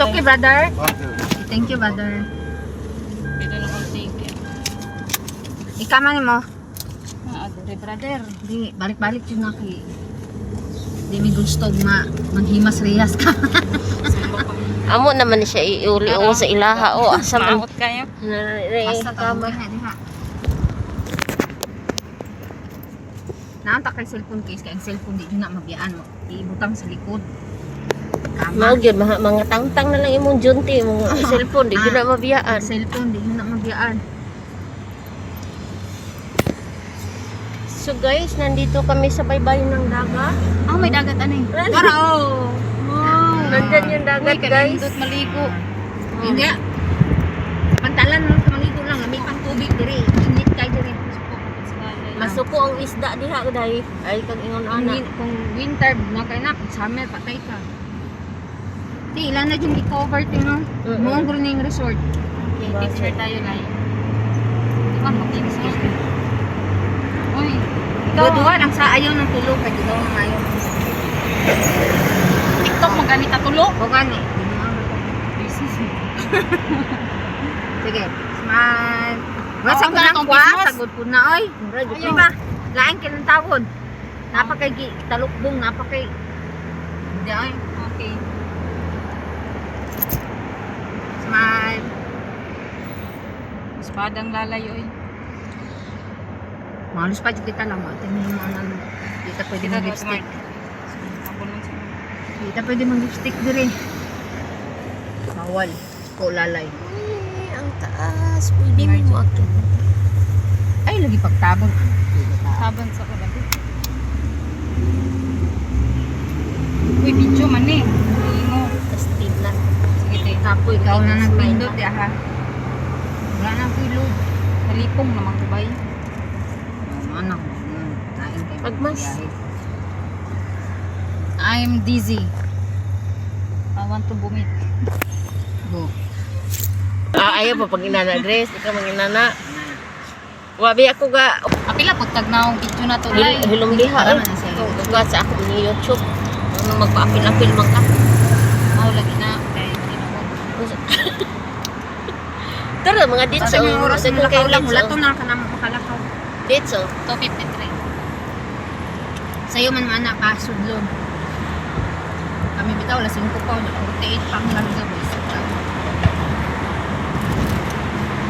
It's okay, brother. Thank you, brother. Lang ang thank you. Ikaman mo. Ah, adore, brother. Di, balik-balik yun na kay... Di mi gusto ma maghimas rehas ka. Amo naman siya iuli o sa ilaha o asa man. Maot kayo. Basta tama na diha. Naanta kay cellphone case kay ang cellphone di na mabiyaan mo. Iibutang sa likod. Mao gyud mga, mga tangtang na lang imong junti mga cellphone di gyud na Ang mabiyaan. cellphone di na mabiyaan. So guys, nandito kami sa baybayin ng dagat. Oh, may dagat ano eh. Para oh. Wow. Nandyan yung dagat Uy, guys. kanindot maligo. Hindi. Pantalan mo kamanigo lang, may pang tubig diri. Init kay diri. Masuko ang isda diha dai. Ay kag ingon ana. kung winter na kay na, pag summer patay ka. Di ilan na yung i-cover tino. Mm-mm. Mo ang yung resort. Okay, picture tayo na yun. Di ba, makinis ka? Uy, ikaw, Duduwa lang sa ayaw ng tulog kay duduwa ng ayaw. TikTok mo ganit tulo. O gani. Sige. Smile. Wala sa kunang kwa, sagod po na oy. Radyo Di ba? Lain ka ng tawon. Napakay gi- talukbong, napakay. Hindi ay. Okay. Smile. Espadang lalayo eh. Malos pa kita lang. Mo yung ano. Ka pwede Kita mag daw, lipstick. ka pwede mag lipstick diri. Bawal. Ko lalay. Ay, ang taas. Pwede mo akit. Ay, lagi pagtabon. Taban sa kagabi. Uy, video man eh. Hindi mo. Tastig lang. Sige, te. Tapo, ikaw na nagpindot ya ha. Wala na po load. Halipong naman ko ba eh. Oh, anak. Mm, Kain kayo. Pagmas. I'm dizzy. I want to vomit. Go. Ah, ayaw pa pag inana dress. Ikaw mang inana. Wabi ako ga Apila po tag na akong video na to. hil, hilong diha. Dugat sa ako ni YouTube. Ano magpaapil-apil man ka. Mao lagi na. Kaya hindi na mo. Tara mga dito. Sa mga oras mo lakaw lang. Wala to na ka na makalakaw. Dito. 253. Sa'yo man man na pasudlon. Kami bitaw, lasing ko pa. 48 pang lang boys.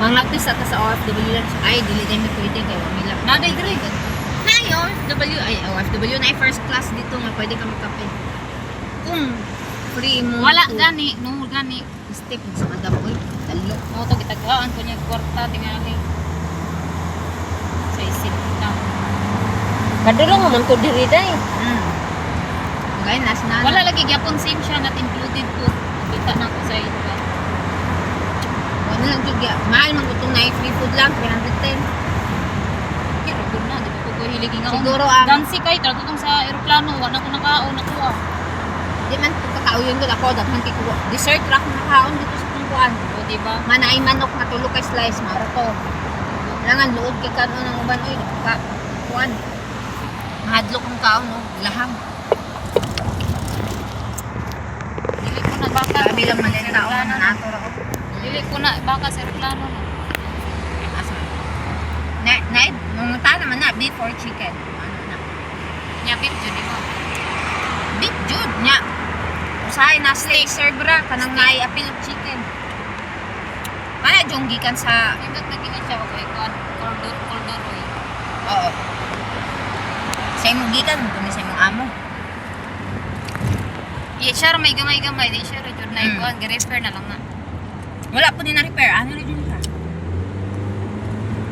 Mang laktis sa sa OFW lang. Ay, dili din may pwede kayo. May laktis. Naday dire. Na yun, OFW, ay OFW na first class dito nga pwede ka magkape. Kung free mo. Wala gani, no gani. Step sa madam oy, talo. Mo to gitagaan ko niya kwarta tingali. Sa isip na. Kadulong man ko diri day. Mm. Ngayon, nas na. Wala lagi gyapon same siya not included po. Kita na ko sa ito. Wala lang jud ya. Mahal man itong na free food lang, 310. Kiro gud na, di ko ko hiligi nga. Siguro ang Dansi kay tratutong sa eroplano, wala ko nakaon na kuha. di man kakauyon ko ako daghan kay ko. Dessert ra ko nakaon dito sa tungkuan. O di ba? Manay manok na tulo kay slice mara to. Langan luod kay kanon ng uban oy ka kuan. Mahadlok ng kaon no, lahang. Dili ko na baka. Grabe lang man ang taon na nato ra ko. Dili ko na baka sa eroplano na. Na, na, nung ta naman na, beef or chicken. Ano na? Nya bit jud di ba? Beef jud nya. Usahay na steak serve ra kanang ngay apil og chicken. Mana jong gikan sa Nindot na gina siya kay kuan. Cordon cordon oy. Oo. Sa imong gikan kung sa imong amo. Siya ra may gamay-gamay di siya ra jud na Mm. ikuan, gi-refer na lang na. Wala po din na repair. Ano na dyan ka?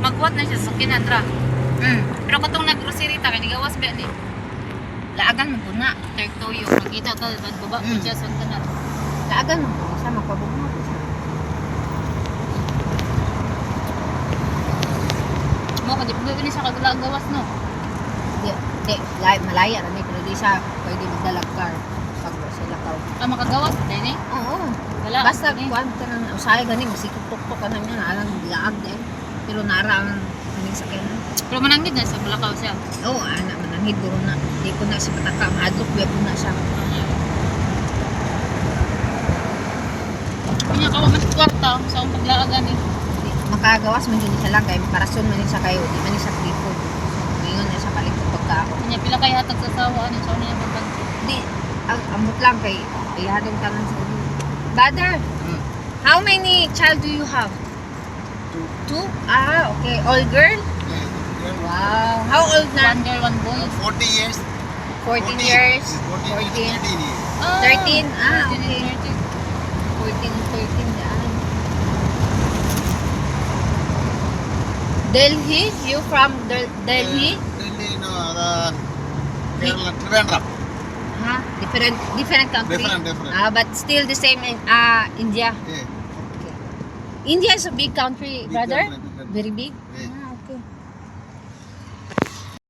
Magkuhat na siya sa kinadra. Mm. Pero katong nag-grocery ta kay gawas ba ni? Laagan mo na. Third toyo, makita ta baba ko Mm. siya sa tanan. Laagan mo siya. Siya. Mo ko di pud ni siya kagula ang gawas no. Di, di, lay, malaya na pero di siya pwede magdalag car. Pag sa lakaw. Ah makagawas dai ni. Oo. Wala. Basta ni. kuwan ka ng usahay gani, masikip-tuk-tuk ka na niya. Alang laag din. Pero nara sakyan. Pero manangid na sa Bulacau siya. Oo, anak manangid. Duro na. Di ko na si pataka. Mahadlok. Biya po na siya. Kanya ka man kwarta sa akong paglaagan eh. Makagawas man din siya lang kay parason man sa kayo, di man sa clipod. So, ngayon na sa palit ng pagkaon. Kanya pila kay hatag sa sawa ano sa niya pag Di, ang amot lang kay ihadong tanan sa ulo. Brother, how many child do you have? Two. Two? Ah, okay. All girl? Wow. How old na? one girl, one boy. 40 years. 14 years? 14, 14. 13 years. Ah, 13? Ah, okay. 14, 13 daan. Delhi? You from Del- Delhi? Delhi, no, the Kerala, Trivandrum. Ha? Different different country? Different, different. Ah, but still the same in ah India. Yeah. India is a big country, Big brother. country, big country. Very big.